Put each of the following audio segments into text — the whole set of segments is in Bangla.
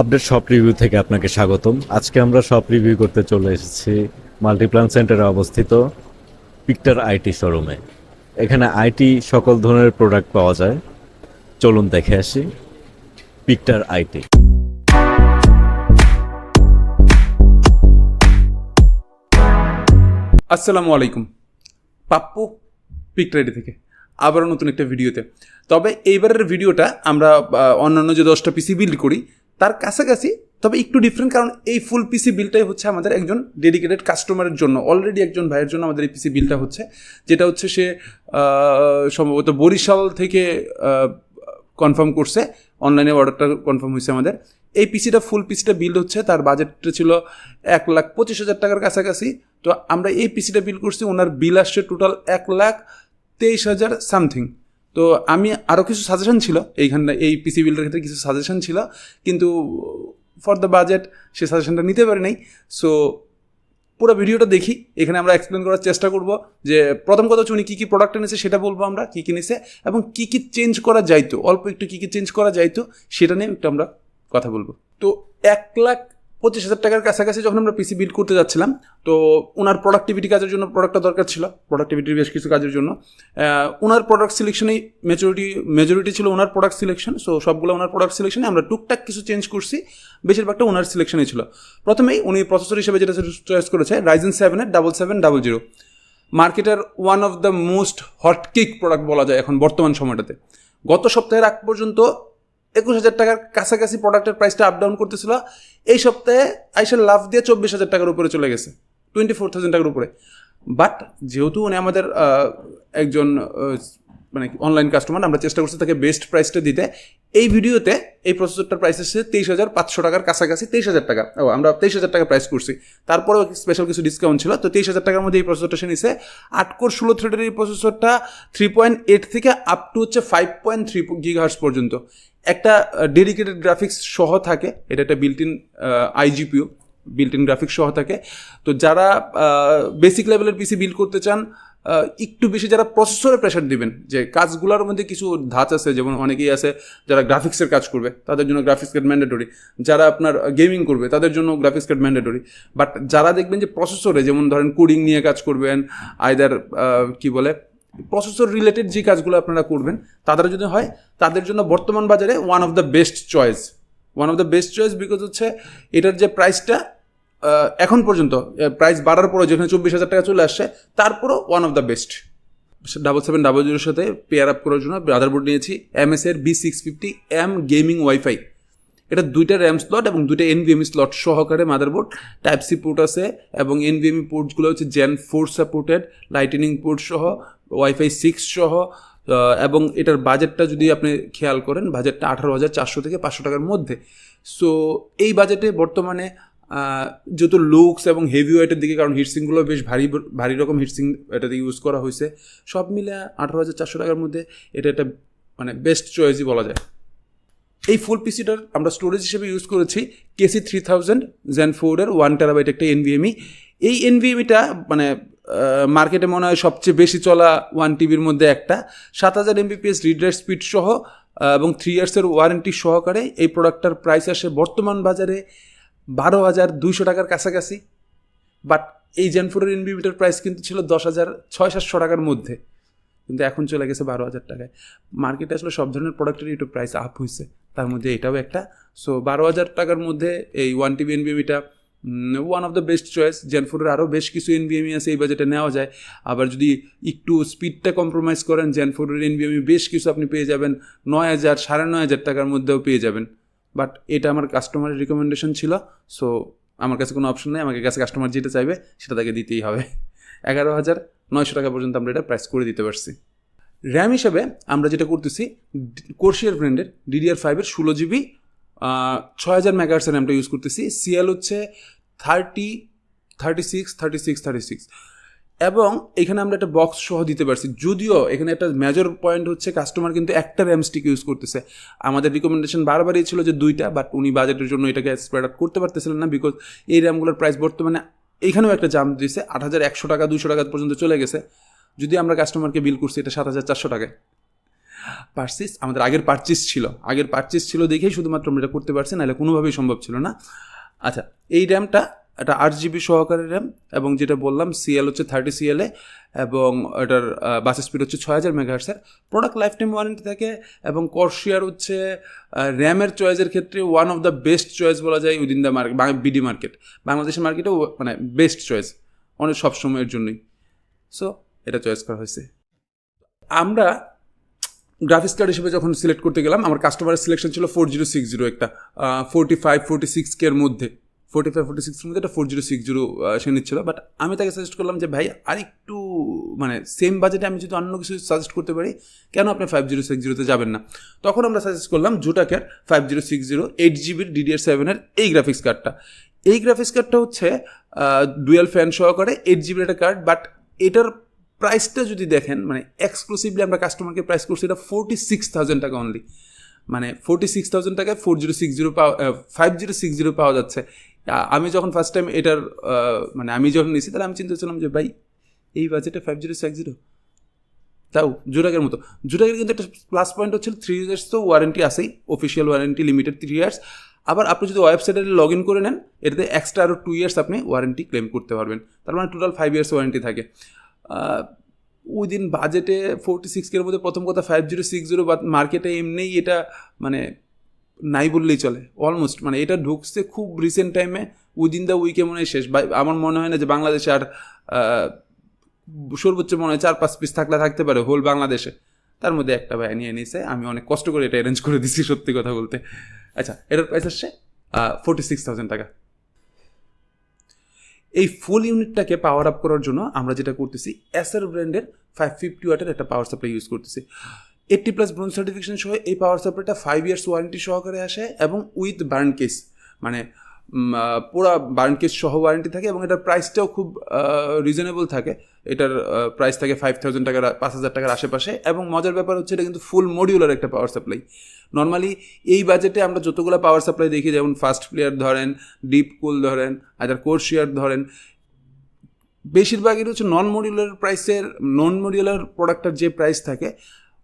আপডেট শপ রিভিউ থেকে আপনাকে স্বাগতম। আজকে আমরা শপ রিভিউ করতে চলে এসেছি মাল্টিপ্লান সেন্টারে অবস্থিত পিকটার আইটি শোরুমে এখানে আইটি সকল ধরনের প্রোডাক্ট পাওয়া যায়। চলুন দেখে আসি পিকটার আইটি আসসালামু আলাইকুম। পাপ্পু পিক রেডি থেকে। আবারও নতুন একটা ভিডিওতে। তবে এইবারের ভিডিওটা আমরা অন্যান্য যে দশটা পিসি বিল্ড করি তার কাছাকাছি, তবে একটু ডিফারেন্ট কারণ এই ফুল পিসি বিলটাই হচ্ছে আমাদের একজন ডেডিকেটেড কাস্টমারের জন্য। অলরেডি একজন ভাইয়ের জন্য আমাদের এই পিসি বিলটা হচ্ছে, যেটা হচ্ছে সে সম্ভবত বরিশাল থেকে কনফার্ম করছে অনলাইনে অর্ডারটা কনফার্ম হয়েছে আমাদের। এই পিসিটা ফুল পিসিটা বিল হচ্ছে, তার বাজেটটা ছিল এক লাখ পঁচিশ হাজার টাকার কাছাকাছি। তো আমরা এই পিসিটা বিল করছি, ওনার বিল আসছে টোটাল এক লাখ তেইশ হাজার সামথিং তো আমি আরও কিছু সাজেশন ছিল এইখানটা এই পিসি বিলটার ক্ষেত্রে কিছু সাজেশন ছিল, কিন্তু ফর দ্য বাজেট সে সাজেশনটা নিতে পারি নাই সো পুরো ভিডিওটা দেখি, এখানে আমরা এক্সপ্লেন করার চেষ্টা করব যে প্রথম কথা উনি কী কী প্রোডাক্ট এনেছে, সেটা বলব আমরা, কী কী নিছে, এবং কী কী চেঞ্জ করা যাইতো, অল্প একটু কী কী চেঞ্জ করা যাইতো, সেটা নিয়ে একটু আমরা কথা বলব। তো এক লাখ পঁচিশ হাজার টাকার কাছাকাছি যখন আমরা পিসি বিল্ড করতে যাচ্ছিলাম, তো ওনার প্রোডাক্টিভিটি কাজের জন্য প্রোডাক্টটা দরকার ছিল প্রোডাক্টিভিটির বেশ কিছু কাজের জন্য। ওনার প্রোডাক্ট সিলেকশনেই মেজরিটি মেজরিটি ছিল ওনার প্রোডাক্ট সিলেকশন সো সবগুলো ওনার প্রোডাক্ট সিলেকশনে আমরা টুকটাক কিছু চেঞ্জ করছি, বেশিরভাগটা ওনার সিলেকশনেই ছিল। প্রথমেই উনি প্রসেসর হিসেবে যেটা চয়েস করেছে রাইজেন সেভেনের ডাবল সেভেন ডাবল জিরো মার্কেটের one of the most hotcake product বলা যায় এখন বর্তমান সময়টাতে। গত সপ্তাহের আগ পর্যন্ত একুশ হাজার টাকার কাছাকাছি প্রোডাক্টের প্রাইসটা আপ ডাউন করতেছিল। এই সপ্তাহে আইসার লাভ দিয়ে চব্বিশ হাজার টাকার উপরে চলে গেছে। টোয়েন্টি ফোর থাউজেন্ড টাকার উপরে। বাট যেহেতু উনি আমাদের একজন মানে অনলাইন কাস্টমার আমরা চেষ্টা করছি তাকে বেস্ট প্রাইসটা দিতে। এই ভিডিওতে এই প্রসেসরটার প্রাইস এসেছে তেইশ হাজার পাঁচশো টাকার কাছাকাছি তেইশ হাজার টাকা। ও, আমরা তেইশ হাজার টাকা প্রাইস করছি। তারপরেও স্পেশাল কিছু ডিসকাউন্ট ছিল। তো তেইশ হাজার টাকার মধ্যে এই প্রসেসরটা সে নিছে। আট কোর ষোলো থ্রেডের এই প্রসেসরটা থ্রি পয়েন্ট এইট থেকে আপ টু হচ্ছে ফাইভ পয়েন্ট থ্রি গিগাহার্স পর্যন্ত। একটা ডেডিকেটেড গ্রাফিক্স সহ থাকে। এটা একটা built in iGPU built in graphics সহ থাকে। তো যারা বেসিক লেভেলের পিসি বিল্ড করতে চান একটু বেশি যারা প্রসেসরে প্রেশার দিবেন, যে কাজগুলোর মধ্যে কিছু ধাঁচ আছে, যেমন অনেকেই আছে যারা গ্রাফিক্সের কাজ করবে, তাদের জন্য গ্রাফিক্স কার্ড ম্যান্ডেটরি যারা আপনার গেমিং করবে, তাদের জন্য গ্রাফিক্স কার্ড ম্যান্ডেটরি বাট যারা দেখবেন যে প্রসেসরে যেমন ধরেন কোডিং নিয়ে কাজ করবেন আইদার কি বলে প্রসেসর রিলেটেড যে কাজগুলো আপনারা করবেন, তাদের যদি হয়, তাদের জন্য বর্তমান বাজারে one of the best choice one of the best choice because হচ্ছে এটার যে প্রাইসটা এখন পর্যন্ত প্রাইস বাড়ার পরে যেখানে চব্বিশ হাজার টাকা চলে আসছে, তারপরও one of the best double seven double জিরোর সাথে পেয়ার আপ করার জন্য মাদারবোর্ড নিয়েছি এমএস এর B six fifty M gaming wifi এটা দুইটা র্যাম স্লট এবং দুইটা এনভিএমই স্লট সহকারে মাদারবোর্ড টাইপ সি পোর্ট আছে এবং এনভিএমই পোর্টসগুলো হচ্ছে gen four supported lightning port সহ ওয়াইফাই সিক্স সহ এবং এটার বাজেটটা যদি আপনি খেয়াল করেন বাজেটটা আঠারো হাজার চারশো থেকে পাঁচশো টাকার মধ্যে। সো এই বাজেটে বর্তমানে যেহেতু লুকস এবং হেভি ওয়েটের দিকে, কারণ হিটসিংগুলো বেশ ভারী ভারী রকম হিটসিং এটাতে ইউজ করা হয়েছে। সব মিলে আঠারো হাজার চারশো টাকার মধ্যে এটা একটা মানে বেস্ট চয়েসই বলা যায়। এই ফুল পিসিটার আমরা স্টোরেজ হিসেবে ইউজ করেছি কেসি থ্রি থাউজেন্ড জেন ফোরের ওয়ান টেরাবাইট একটা এনভিএমই এই এনভিএমিটা মানে মার্কেটে মনে হয় সবচেয়ে বেশি চলা ওয়ান টিভির মধ্যে একটা। সাত হাজার এমবিপিএস রিডার স্পিড সহ এবং থ্রি ইয়ার্সের ওয়ারেন্টি সহকারে এই প্রোডাক্টটার প্রাইস আসে বর্তমান বাজারে বারো হাজার দুইশো টাকার কাছাকাছি। বাট এই জেনফোরের এনভিএমিটার প্রাইস কিন্তু ছিল দশ হাজার ছয় সাতশো টাকার মধ্যে। কিন্তু এখন চলে গেছে বারো হাজার টাকায়। মার্কেটে আসলে সব ধরনের প্রোডাক্টেরই একটু প্রাইস আপ হয়েছে তার মধ্যে এটাও একটা। সো বারো হাজার টাকার মধ্যে এই one TB এনবিএমিটা one of the best choice জেনফোরের আরও বেশ কিছু এনবিএমি আছে এই বাজেটে নেওয়া যায়। আবার যদি একটু স্পিডটা কম্প্রোমাইজ করেন জেন জেনফোরের এনবিএমি বেশ কিছু আপনি পেয়ে যাবেন, নয় হাজার, সাড়ে নয় হাজার টাকার মধ্যেও পেয়ে যাবেন। বাট এটা আমার কাস্টমারের রিকমেন্ডেশন ছিল সো আমার কাছে কোনো অপশন নেই, আমাকে কাছে কাস্টমার যেটা চাইবে, সেটা তাকে দিতেই হবে। এগারো হাজার, নয়শো টাকা পর্যন্ত আমরা এটা প্রাইস করে দিতে পারছি। র্যাম হিসাবে আমরা যেটা করতেছি কোর্সিয়ার ব্র্যান্ডের ডিডিআর ফাইভের ষোলো জিবি ছয় হাজার মেগাহার্সের র্যামটা ইউজ করতেছি। সিএল হচ্ছে thirty thirty six thirty six thirty six এবং এখানে আমরা একটা বক্স সহ দিতে পারছি। যদিও এখানে একটা মেজর পয়েন্ট হচ্ছে কাস্টমার কিন্তু একটা র্যাম স্টিক ইউজ করতেছে। আমাদের রিকমেন্ডেশন বারবারই ছিল যে দুইটা বাট উনি বাজেটের জন্য এটাকে স্প্রেড আউট করতে পারতেছিলেন না বিকজ এই র্যামগুলোর প্রাইস বর্তমানে এইখানেও একটা জাম দিয়েছে। আট হাজার একশো টাকা দুশো টাকা পর্যন্ত চলে গেছে। যদি আমরা কাস্টমারকে বিল করছি, এটা সাত হাজার চারশো টাকায়। পার্সিস আমাদের আগের পারচেস ছিল। আগের পারচেস ছিল দেখেই শুধুমাত্র আমরা এটা করতে পারছি, নাহলে কোনোভাবেই সম্ভব ছিল না। আচ্ছা এই র্যামটা এটা আট জিবি সহকারে র্যাম এবং যেটা বললাম সিএল হচ্ছে থার্টি সিএলএ এবং এটার বাস স্পিড হচ্ছে ছয় হাজার মেগাহার্সের প্রোডাক্ট লাইফ টাইম ওয়ারেন্টি থাকে এবং কর্শিয়ার হচ্ছে র্যামের চয়েসের ক্ষেত্রে one of the best choice বলা যায় within the market BD market বাংলাদেশের মার্কেটেও মানে বেস্ট চয়েস অনেক সব সময়ের জন্যই। সো এটা চয়েস করা হয়েছে। আমরা গ্রাফিক্স কার্ড হিসেবে যখন সিলেক্ট করতে গেলাম, আমার কাস্টমারের সিলেকশন ছিল ফোর জিরো সিক্স জিরো একটা ফোরটি ফাইভ ফোরটি সিক্স কের মধ্যে। ফোর্টি ফাইভ ফোর্টি সিক্সের মধ্যে একটা ফোর জিরো সিক্স জিরো সে নিচ্ছিল। বাট আমি তাকে সাজেস্ট করলাম যে, ভাই, আরেকটু মানে সেম বাজেটে আমি যদি অন্য কিছু সাজেস্ট করতে পারি, কেন আপনি ফাইভ জিরো সিক্স জিরোতে যাবেন না? তখন আমরা সাজেস্ট করলাম জুটাকের five zero six zero eight জিবির ডিডিআর সেভেনের এই গ্রাফিক্স কার্ডটা এই গ্রাফিক্স কার্ডটা হচ্ছে ডুয়েল ফ্যান সহকারে এইট জিবির একটা কার্ড বাট এটার প্রাইসটা যদি দেখেন মানে এক্সক্লুসিভলি আমরা কাস্টমারকে প্রাইস করছি, এটা ফোর্টি সিক্স থাউজেন্ড টাকা অনলি মানে ফোর্টি সিক্স থাউজেন্ড টাকায় ফোর জিরো সিক্স জিরো পাওয়া ফাইভ জিরো সিক্স জিরো পাওয়া যাচ্ছে। আমি যখন ফার্স্ট টাইম এটার মানে আমি যখন নিয়েছি, তাহলে আমি চিন্তা করছিলাম যে, ভাই, এই বাজেটে ফাইভ জিরো সিক্স জিরো তাও জুরাগের মতো। জুরাগের কিন্তু একটা প্লাস পয়েন্ট হচ্ছে থ্রি ইয়ার্স তো ওয়ারেন্টি আসেই official warranty limited three years আবার আপনি যদি ওয়েবসাইটে লগ ইন করে নেন, এটাতে এক্সট্রা আরও টু ইয়ার্স আপনি ওয়ারেন্টি ক্লেম করতে পারবেন। তার মানে টোটাল ফাইভ ইয়ার্স ওয়ারেন্টি থাকে। উইদিন বাজেটে ফোরটি সিক্সের মধ্যে প্রথম কথা ফাইভ জিরো সিক্স জিরো বা মার্কেটে এমনিই এটা মানে নাই বললেই চলে অলমোস্ট মানে এটা ঢুকছে খুব রিসেন্ট টাইমে উইদিন দ্য উইকে মনে হয় শেষ। আমার মনে হয় না যে বাংলাদেশে আর সর্বোচ্চ মনে হয় চার পাঁচ পিস থাকলে থাকতে পারে হোল বাংলাদেশে। তার মধ্যে একটা ভাই নিয়ে নিয়েছে আমি অনেক কষ্ট করে এটা অ্যারেঞ্জ করে দিছি সত্যি কথা বলতে। আচ্ছা এটার প্রাইস আসছে ফোর্টি সিক্স থাউজেন্ড টাকা। এই ফুল ইউনিটটাকে পাওয়ার আপ করার জন্য আমরা যেটা করতেছি এসআর ব্র্যান্ডের ফাইভ ফিফটি ওয়াটের একটা পাওয়ার সাপ্লাই ইউজ করতেছি। এইটটি প্লাস ব্রোন সার্টিফিকেশন সহ এই পাওয়ার সাপ্লাইটা ফাইভ ইয়ার্স ওয়ারেন্টি সহকারে আসে এবং উইথ বার্ন কেস মানে পুরা বার্ন কেস সহ ওয়ারেন্টি থাকে এবং এটার প্রাইসটাও খুব রিজনেবল থাকে। এটার প্রাইস থাকে ফাইভ থাউজেন্ড টাকার, পাঁচ হাজার টাকার আশেপাশে এবং মজার ব্যাপার হচ্ছে এটা কিন্তু ফুল মডিউলার একটা পাওয়ার সাপ্লাই নর্মালি এই বাজেটে আমরা যতগুলো পাওয়ার সাপ্লাই দেখি, যেমন ফাস্ট প্লেয়ার ধরেন ডিপ কুল ধরেন আদার কোর্সিয়ার ধরেন, বেশিরভাগই হচ্ছে নন মডিউলার প্রাইসের নন মডিউলার প্রোডাক্টের যে প্রাইস থাকে,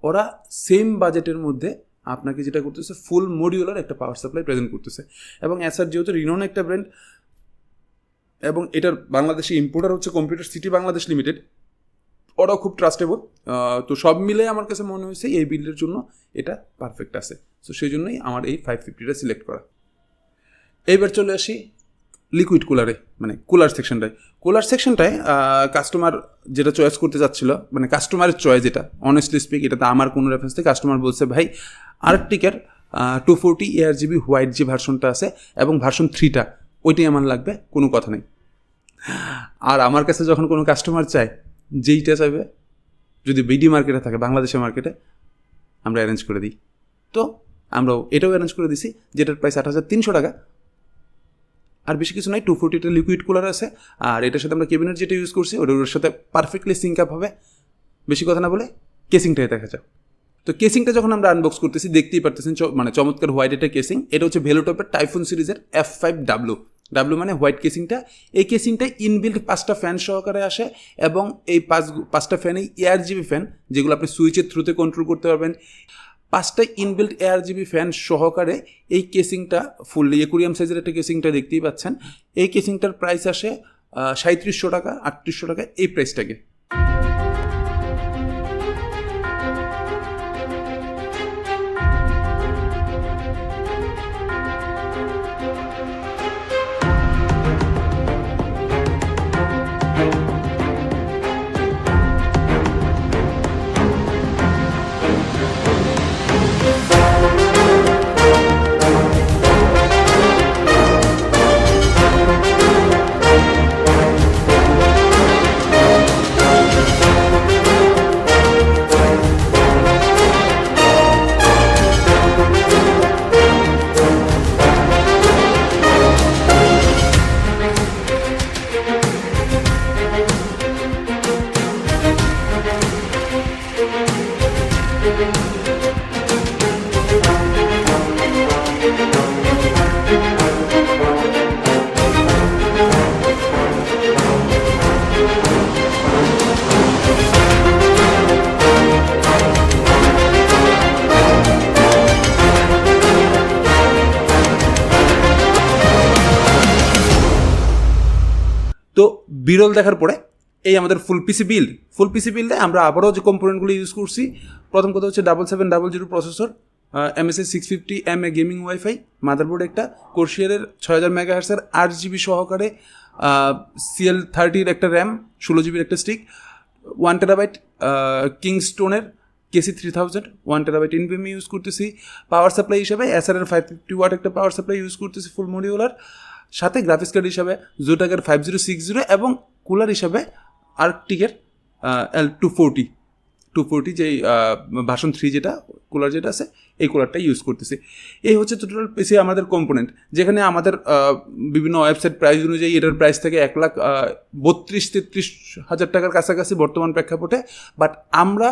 ওরা সেম বাজেটের মধ্যে আপনাকে যেটা করতেছে ফুল মডিউলার একটা পাওয়ার সাপ্লাই প্রেজেন্ট করতেছে। এবং অ্যাসার যেহেতু রিনোন একটা ব্র্যান্ড এবং এটার বাংলাদেশি ইম্পোর্টার হচ্ছে কম্পিউটার সিটি বাংলাদেশ লিমিটেড ওরাও খুব ট্রাস্টেবল তো সব মিলে আমার কাছে মনে হয়েছে এই বিল্ডের জন্য এটা পারফেক্ট আছে। সো সেই জন্যই আমার এই ফাইভ ফিফটিটা সিলেক্ট করা। এইবার চলে আসি লিকুইড কুলারে মানে কুলার সেকশনটায় কুলার সেকশনটায় কাস্টমার যেটা চয়েস করতে যাচ্ছিল মানে কাস্টমারের চয়েস যেটা অনেস্টলি স্পিক এটাতে আমার কোনো রেফারেন্স থেকে কাস্টমার বলছে, ভাই আর্টিকের two forty ARGB white যে ভার্সনটা আছে এবং ভার্সন থ্রিটা ওইটাই আমার লাগবে, কোনো কথা নেই। আর আমার কাছে যখন কোনো কাস্টমার চায় যেইটা চাইবে যদি বিডি মার্কেটে থাকে বাংলাদেশের মার্কেটে আমরা অ্যারেঞ্জ করে দিই। তো আমরাও এটাও অ্যারেঞ্জ করে দিছি, যেটার প্রাইস আট হাজার তিনশো টাকা। আর বেশি কিছু নাই টু ফোরটিটা লিকুইড কুলার আছে, আর এটার সাথে আমরা কেবিনেট যেটা ইউজ করছি ওটা ওটার সাথে পারফেক্টলি সিঙ্ক আপ হবে। বেশি কথা না বলে কেসিংটাই দেখা যাক। তো কেসিংটা যখন আমরা আনবক্স করতেছি, দেখতেই পারতেছেন মানে চমৎকার হোয়াইট এটা কেসিং এটা হচ্ছে ভেলোটপের টাইফুন সিরিজের এফ ফাইভ ডাব্লু ডাব্লু মানে হোয়াইট কেসিংটা এই কেসিংটা ইনবিল্ড পাঁচটা ফ্যান সহকারে আসে এবং এই পাঁচ পাঁচটা ফ্যানে এয়ার জিবি ফ্যান যেগুলো আপনি সুইচের থ্রুতে কন্ট্রোল করতে পারবেন। পাঁচটা ইনবিল্ড এয়ার জিবি ফ্যান সহকারে এই কেসিংটা ফুললি একুরিয়াম সাইজের একটা কেসিংটা দেখতেই পাচ্ছেন। এই কেসিংটার প্রাইস আসে সাঁত্রিশশো টাকা, আটত্রিশশো টাকা, এই প্রাইসটাকে তো বিরল দেখার পরে এই আমাদের ফুল পিসি বিল্ড ফুল পিসি বিল্ডে আমরা আবারও যে কম্পোনেন্টগুলো ইউজ করছি প্রথম কথা হচ্ছে double seven double zero processor MSI six fifty M A gaming wifi motherboard একটা কোর্সিয়ারের ছয় হাজার মেগা হার্সের আট জিবি সহকারে সিএল থার্টির একটা র্যাম ষোলো জিবির একটা stick one terabyte কিংস্টোনের KC three thousand one terabyte NVMe use করতেছি পাওয়ার সাপ্লাই হিসাবে এসআরের ফাইভ ফিফটি ওয়াট একটা পাওয়ার সাপ্লাই ইউজ করতেছি ফুল মডিউলার সাথে গ্রাফিক্স কার্ড হিসাবে জোটাকের ফাইভ জিরো সিক্স জিরো এবং কুলার হিসাবে আর্কটিকের L two forty two forty যেই ভাষণ থ্রি যেটা কুলার যেটা আছে, এই কুলারটা ইউজ করতেছি। এই হচ্ছে টোটাল পিসি আমাদের কম্পোনেন্ট যেখানে আমাদের বিভিন্ন ওয়েবসাইট প্রাইস অনুযায়ী এটার প্রাইস থেকে এক লাখ বত্রিশ, তেত্রিশ হাজার টাকার কাছাকাছি বর্তমান প্রেক্ষাপটে। বাট আমরা,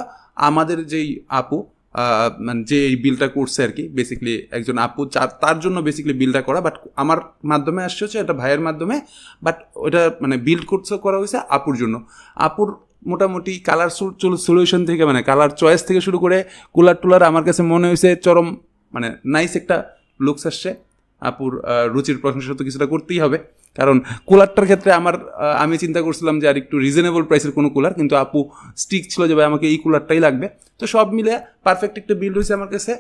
আমাদের যেই আপু মানে যে এই বিলটা করছে আর কি বেসিক্যালি একজন আপু তার জন্য বেসিক্যালি বিলটা করা। বাট আমার মাধ্যমে আসছে হচ্ছে এটা ভাইয়ের মাধ্যমে। বাট ওটা মানে বিল্ড করছে, করা হয়েছে আপুর জন্য। আপুর মোটামুটি কালার সলিউশন থেকে মানে কালার চয়েস থেকে শুরু করে কুলার টুলার আমার কাছে মনে হয়েছে চরম মানে নাইস একটা লুকস আসছে। আপুর রুচির প্রশংসা তো কিছুটা করতেই হবে। কারণ কুলারটার ক্ষেত্রে আমার আমি চিন্তা করছিলাম যে আর একটু রিজনেবল প্রাইসের কোনো কুলার কিন্তু আপু স্টিক ছিল যে ভাই, আমাকে এই কুলারটাই লাগবে। তো সব মিলে পারফেক্ট একটা বিল্ড হয়েছে আমার কাছে।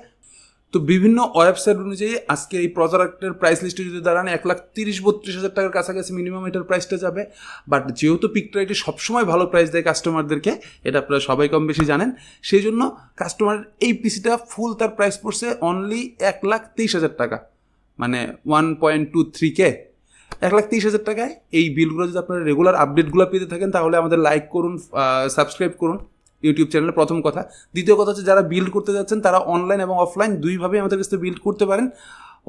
তো বিভিন্ন ওয়েবসাইট অনুযায়ী আজকে এই প্রজাক্টের প্রাইস লিস্টে যদি দাঁড়ান, এক লাখ তিরিশ বত্রিশ হাজার টাকার কাছাকাছি মিনিমাম এটার প্রাইসটা যাবে। বাট যেহেতু পিকটাইটি সবসময় ভালো প্রাইস দেয় কাস্টমারদেরকে এটা আপনারা সবাই কম বেশি জানেন, সেই জন্য কাস্টমার এই পিসিটা ফুল তার প্রাইস পড়ছে অনলি এক লাখ তেইশ হাজার টাকা। মানে one point two three K এক লাখ তেইশ হাজার টাকায় এই বিলগুলো যদি আপনারা রেগুলার আপডেটগুলো পেতে থাকেন, তাহলে আমাদের লাইক করুন সাবস্ক্রাইব করুন। ইউটিউব চ্যানেলে প্রথম কথা। দ্বিতীয় কথা হচ্ছে যারা বিল্ড করতে যাচ্ছেন, তারা অনলাইন এবং অফলাইন দুইভাবেই আমাদের কাছে বিল্ড করতে পারেন।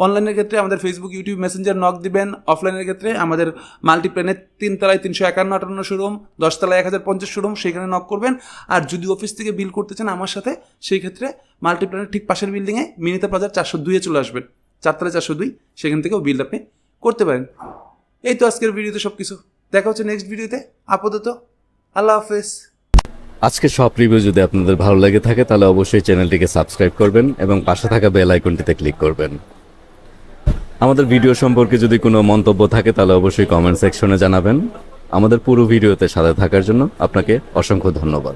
অনলাইনের ক্ষেত্রে আমাদের ফেসবুক ইউটিউব মেসেঞ্জার নক দিবেন। অফলাইনের ক্ষেত্রে আমাদের মাল্টিপ্ল্যানের তিনতলায় তিনশো একান্ন, আটান্ন শোরুম দশতলায় এক হাজার পঞ্চাশ শোরুম সেখানে নক করবেন। আর যদি অফিস থেকে বিল করতে চান আমার সাথে, সেই ক্ষেত্রে মাল্টিপ্ল্যানের ঠিক পাশের বিল্ডিংয়ে মিনিতা প্লাজার চারশো দুইয়ে চলে আসবেন। চারতলা চারশো দুই, সেখান থেকেও বিল আপনি করতে পারেন। এই তো আজকের ভিডিওতে সব কিছু দেখা হচ্ছে নেক্সট ভিডিওতে আপাতত, আল্লাহ হাফেজ। আজকে সব রিভিউ যদি আপনাদের ভালো লেগে থাকে, তাহলে অবশ্যই চ্যানেলটিকে সাবস্ক্রাইব করবেন এবং পাশে থাকা বেল আইকনটিতে ক্লিক করবেন। আমাদের ভিডিও সম্পর্কে যদি কোনো মন্তব্য থাকে, তাহলে অবশ্যই কমেন্ট সেকশনে জানাবেন। আমাদের পুরো ভিডিওতে সাথে থাকার জন্য আপনাকে অসংখ্য ধন্যবাদ।